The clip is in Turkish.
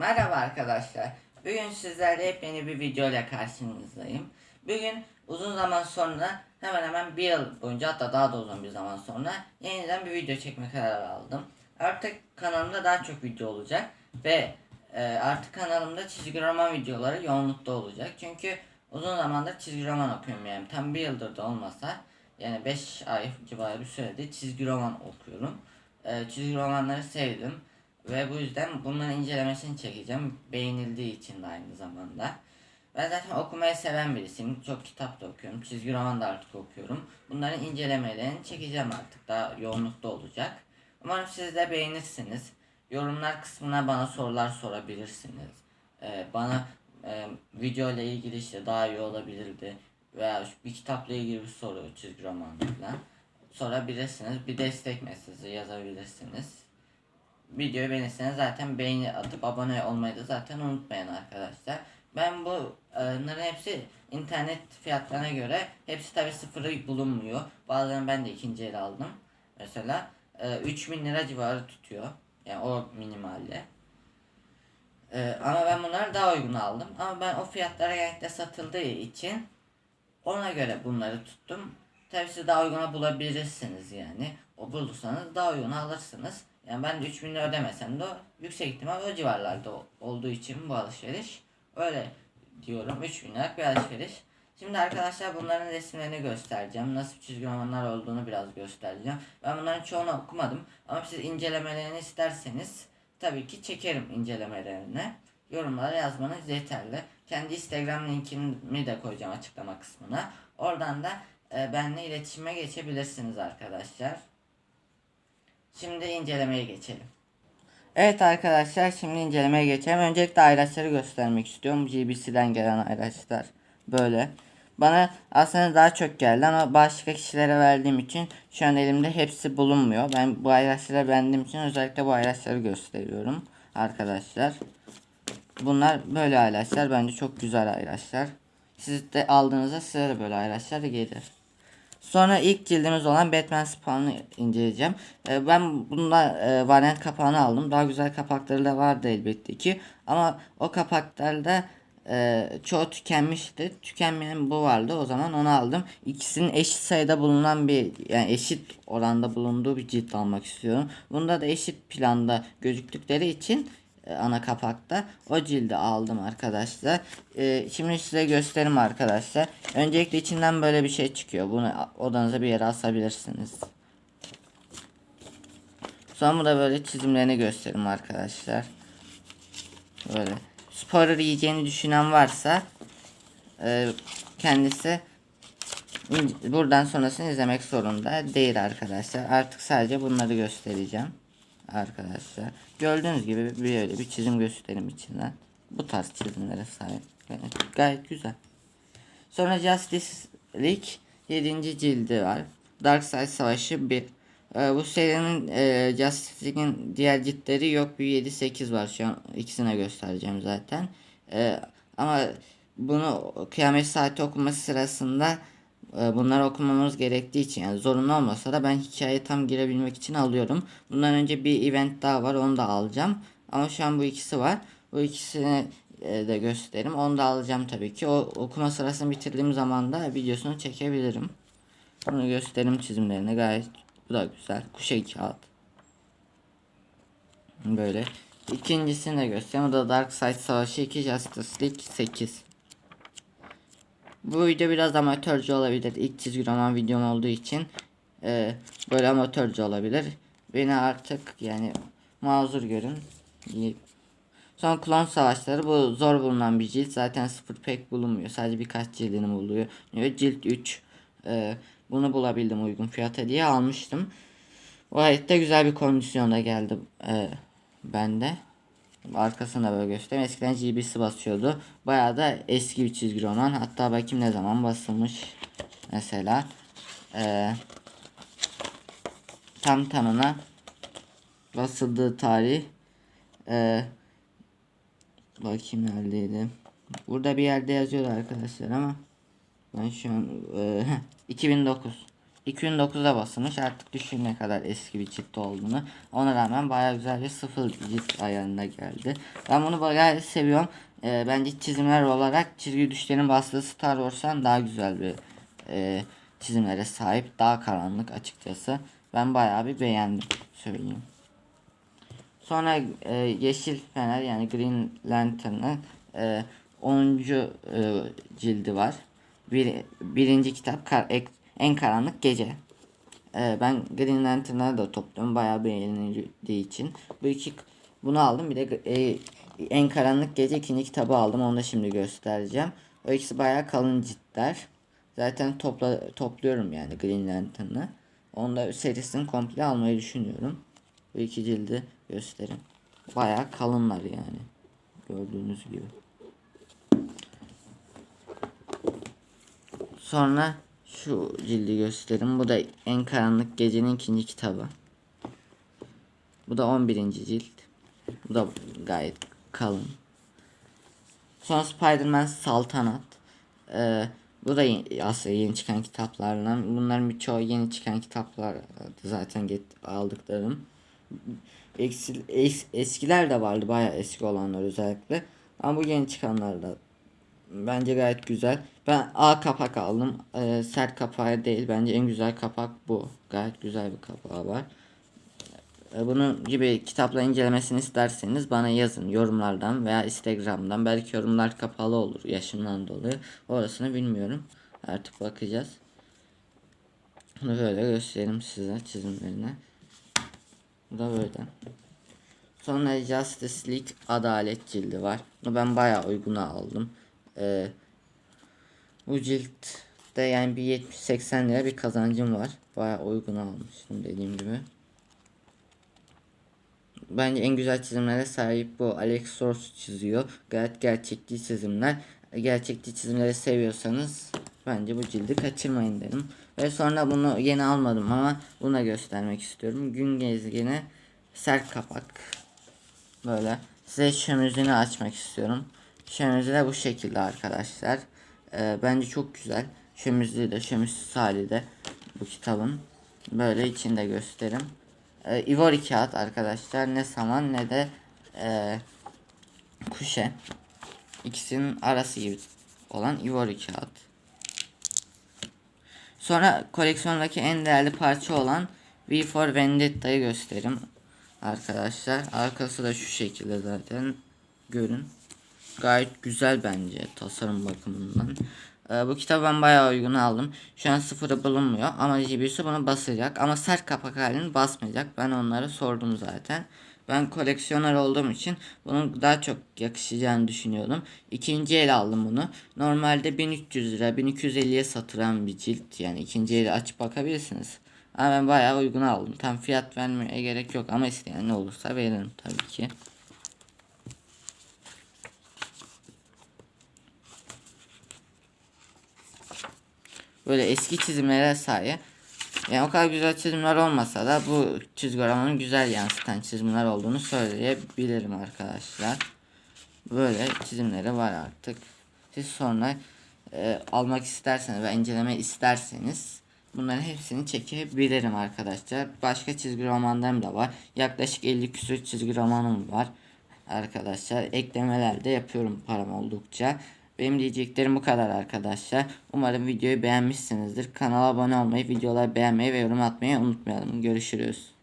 Merhaba arkadaşlar. Bugün sizlerle yepyeni bir video ile karşınızdayım. Bugün uzun zaman sonra hemen hemen bir yıl boyunca hatta daha da uzun bir zaman sonra yeniden bir video çekme kararı aldım. Artık kanalımda daha çok video olacak ve e, artık kanalımda çizgi roman videoları yoğunlukta olacak. Çünkü uzun zamandır çizgi roman okuyorum yani tam bir yıldır da olmasa yani 5 ay civarı bir sürede çizgi roman okuyorum. E, çizgi romanları sevdim. Ve bu yüzden bunların incelemesini çekeceğim. Beğenildiği için de aynı zamanda. Ben zaten okumayı seven birisiyim. Çok kitap da okuyorum. Çizgi roman da artık okuyorum. Bunların incelemelerini çekeceğim artık. Daha yoğunlukta olacak. Umarım siz de beğenirsiniz. Yorumlar kısmına bana sorular sorabilirsiniz. Ee, bana e, video ile ilgili işte daha iyi olabilirdi. Veya bir kitapla ilgili bir soru çizgi roman falan sorabilirsiniz. Bir destek mesajı yazabilirsiniz videoyu beğenirseniz zaten beğeni atıp abone olmayı da zaten unutmayın arkadaşlar. Ben bu bunların hepsi internet fiyatlarına göre hepsi tabi sıfırı bulunmuyor. Bazılarını ben de ikinci el aldım. Mesela e, 3000 lira civarı tutuyor. Yani o minimalle. E, ama ben bunları daha uygun aldım. Ama ben o fiyatlara genellikle satıldığı için ona göre bunları tuttum. Tabi siz daha uyguna bulabilirsiniz yani. O bulursanız daha uyguna alırsınız. Yani ben de 3000 lira ödemesem de yüksek ihtimal o civarlarda olduğu için bu alışveriş. Öyle diyorum 3000 liralık bir alışveriş. Şimdi arkadaşlar bunların resimlerini göstereceğim. Nasıl çizgi romanlar olduğunu biraz göstereceğim. Ben bunların çoğunu okumadım. Ama siz incelemelerini isterseniz tabii ki çekerim incelemelerini. Yorumlara yazmanız yeterli. Kendi Instagram linkimi de koyacağım açıklama kısmına. Oradan da e, benimle iletişime geçebilirsiniz arkadaşlar. Şimdi incelemeye geçelim. Evet arkadaşlar şimdi incelemeye geçelim. Öncelikle ayraçları göstermek istiyorum. GBC'den gelen ayraçlar. Böyle. Bana aslında daha çok geldi ama başka kişilere verdiğim için şu an elimde hepsi bulunmuyor. Ben bu ayraçları beğendiğim için özellikle bu ayraçları gösteriyorum arkadaşlar. Bunlar böyle ayraçlar. Bence çok güzel ayraçlar. Siz de aldığınızda size de böyle ayraçlar gelir. Sonra ilk cildimiz olan Batman Spawn'ı inceleyeceğim. E, ben bunda e, variant kapağını aldım. Daha güzel kapakları da vardı elbette ki. Ama o kapaklarda e, çoğu tükenmişti. Tükenmeyen bu vardı. O zaman onu aldım. İkisinin eşit sayıda bulunan bir yani eşit oranda bulunduğu bir cilt almak istiyorum. Bunda da eşit planda gözüktükleri için ana kapakta. O cildi aldım arkadaşlar. E, şimdi size göstereyim arkadaşlar. Öncelikle içinden böyle bir şey çıkıyor. Bunu odanıza bir yere asabilirsiniz. Sonra da böyle çizimlerini göstereyim arkadaşlar. Böyle. Spoiler yiyeceğini düşünen varsa e, kendisi buradan sonrasını izlemek zorunda değil arkadaşlar. Artık sadece bunları göstereceğim arkadaşlar. Gördüğünüz gibi böyle bir çizim göstereyim içinden. Bu tarz çizimlere sahip. Yani gayet güzel. Sonra Justice League 7. cildi var. Dark Side Savaşı 1. Ee, bu serinin e, Justice League'in diğer ciltleri yok. Bir 7-8 var şu an. ikisine göstereceğim zaten. Ee, ama bunu kıyamet saati okuması sırasında bunları okumamız gerektiği için yani zorunlu olmasa da ben hikaye tam girebilmek için alıyorum. Bundan önce bir event daha var onu da alacağım. Ama şu an bu ikisi var. Bu ikisini e, de göstereyim. Onu da alacağım tabii ki. O okuma sırasını bitirdiğim zaman da videosunu çekebilirim. Bunu göstereyim çizimlerini gayet bu da güzel. Kuşa kağıt. Böyle. İkincisini de göstereyim. O da Dark Side Savaşı 2 Justice League 8. Bu video biraz amatörce olabilir. İlk çizgi roman videom olduğu için e, böyle amatörce olabilir. Beni artık yani mazur görün. Son klon savaşları bu zor bulunan bir cilt. Zaten sıfır pek bulunmuyor. Sadece birkaç cildini buluyor. Cilt 3. E, bunu bulabildim uygun fiyata diye almıştım. Gayet de güzel bir kondisyonda geldi e, bende. Arkasına böyle göstereyim. Eskiden GB'si basıyordu. Bayağı da eski bir çizgi roman. Hatta bakayım ne zaman basılmış. Mesela. Ee, tam tamına basıldığı tarih. Ee, bakayım neredeydi. Burada bir yerde yazıyordu arkadaşlar ama ben şu an e, 2009 2009'da basılmış artık düşün ne kadar eski bir cilt olduğunu. Ona rağmen bayağı güzel bir sıfır cilt ayarına geldi. Ben bunu bayağı seviyorum. Ee, bence çizimler olarak çizgi düşlerin bastığı Star Wars'tan daha güzel bir e, çizimlere sahip. Daha karanlık açıkçası. Ben bayağı bir beğendim söyleyeyim. Sonra e, Yeşil Fener yani Green Lantern'ın e, 10. E, cildi var. Bir, birinci kitap kar, ek, En Karanlık Gece. E, ben Green Lantern'ları da topluyorum. Bayağı beğenildiği için. Bu iki bunu aldım. Bir de e, En Karanlık Gece ikinci kitabı aldım. Onu da şimdi göstereceğim. O ikisi bayağı kalın ciltler. Zaten topla, topluyorum yani Green Lantern'ı. Onu da serisini komple almayı düşünüyorum. Bu iki cildi göstereyim. Bayağı kalınlar yani. Gördüğünüz gibi. Sonra şu cildi göstereyim. Bu da En Karanlık Gecenin ikinci kitabı. Bu da 11. cilt. Bu da gayet kalın. Sonra Spider-Man Saltanat. Ee, bu da aslında yeni çıkan kitaplardan. Bunların birçoğu yeni çıkan kitaplar zaten get, aldıklarım. Eksi, es, eskiler de vardı bayağı eski olanlar özellikle. Ama bu yeni çıkanlar da bence gayet güzel. Ben A kapak aldım. Ee, sert kapağı değil. Bence en güzel kapak bu. Gayet güzel bir kapağı var. Ee, bunun gibi kitapla incelemesini isterseniz bana yazın yorumlardan veya instagramdan. Belki yorumlar kapalı olur yaşımdan dolayı. Orasını bilmiyorum. Artık bakacağız. Bunu böyle göstereyim size çizimlerini. Bu da böyle. Sonra Justice League Adalet cildi var. Bunu ben bayağı uyguna aldım. Ee, bu ciltte yani bir 70-80 lira bir kazancım var. Bayağı uygun almıştım dediğim gibi. Bence en güzel çizimlere sahip bu. Alex Source çiziyor. Gayet gerçekçi çizimler. Gerçekçi çizimleri seviyorsanız bence bu cildi kaçırmayın dedim. Ve sonra bunu yeni almadım ama buna göstermek istiyorum. Gün gezgini sert kapak. Böyle. Size şömüzünü açmak istiyorum. Şömüzü de bu şekilde arkadaşlar. Ee, bence çok güzel. Şömüzlü de şömüzsüz hali de bu kitabın. Böyle içinde gösterim. Ee, Ivory kağıt arkadaşlar. Ne saman ne de e, kuşe. İkisinin arası gibi olan Ivory kağıt. Sonra koleksiyondaki en değerli parça olan V for Vendetta'yı göstereyim. Arkadaşlar arkası da şu şekilde zaten görün. Gayet güzel bence tasarım bakımından. Ee, bu kitabı ben bayağı uygun aldım. Şu an sıfırı bulunmuyor ama GB'si bunu basacak. Ama sert kapak halini basmayacak. Ben onları sordum zaten. Ben koleksiyoner olduğum için bunun daha çok yakışacağını düşünüyordum. İkinci el aldım bunu. Normalde 1300 lira 1250'ye satılan bir cilt. Yani ikinci eli açıp bakabilirsiniz. Ama ben bayağı uygun aldım. Tam fiyat vermeye gerek yok ama isteyen ne olursa veririm tabii ki. Böyle eski çizimlere sahip. Yani o kadar güzel çizimler olmasa da bu çizgi romanın güzel yansıtan çizimler olduğunu söyleyebilirim arkadaşlar. Böyle çizimleri var artık. Siz sonra e, almak isterseniz ve inceleme isterseniz bunların hepsini çekebilirim arkadaşlar. Başka çizgi romanlarım da var. Yaklaşık 50 küsur çizgi romanım var. Arkadaşlar eklemeler de yapıyorum param oldukça. Benim diyeceklerim bu kadar arkadaşlar. Umarım videoyu beğenmişsinizdir. Kanala abone olmayı, videoları beğenmeyi ve yorum atmayı unutmayalım. Görüşürüz.